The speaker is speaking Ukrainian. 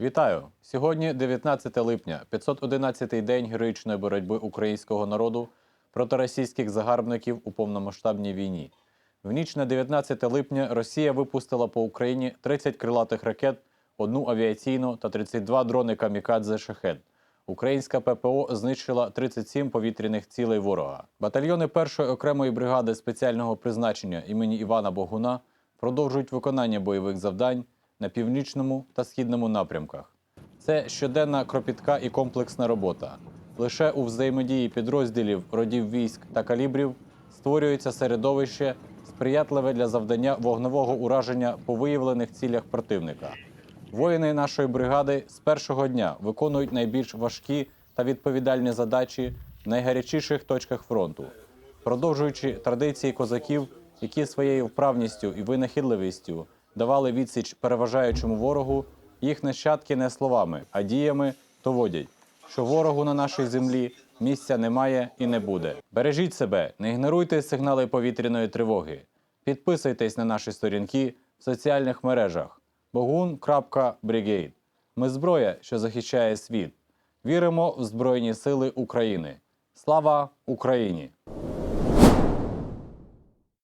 Вітаю! Сьогодні 19 липня, 511-й день героїчної боротьби українського народу проти російських загарбників у повномасштабній війні. В ніч на 19 липня Росія випустила по Україні 30 крилатих ракет, одну авіаційну та 32 дрони камікадзе шахет. Українська ППО знищила 37 повітряних цілей ворога. Батальйони першої окремої бригади спеціального призначення імені Івана Богуна продовжують виконання бойових завдань на північному та східному напрямках. Це щоденна кропітка і комплексна робота. Лише у взаємодії підрозділів, родів військ та калібрів створюється середовище, сприятливе для завдання вогневого ураження по виявлених цілях противника. Воїни нашої бригади з першого дня виконують найбільш важкі та відповідальні задачі в найгарячіших точках фронту, продовжуючи традиції козаків, які своєю вправністю і винахідливістю давали відсіч переважаючому ворогу, їх нащадки не словами, а діями доводять, що ворогу на нашій землі місця немає і не буде. Бережіть себе, не ігноруйте сигнали повітряної тривоги. Підписуйтесь на наші сторінки в соціальних мережах bogun.brigade. Ми зброя, що захищає світ. Віримо в Збройні Сили України. Слава Україні!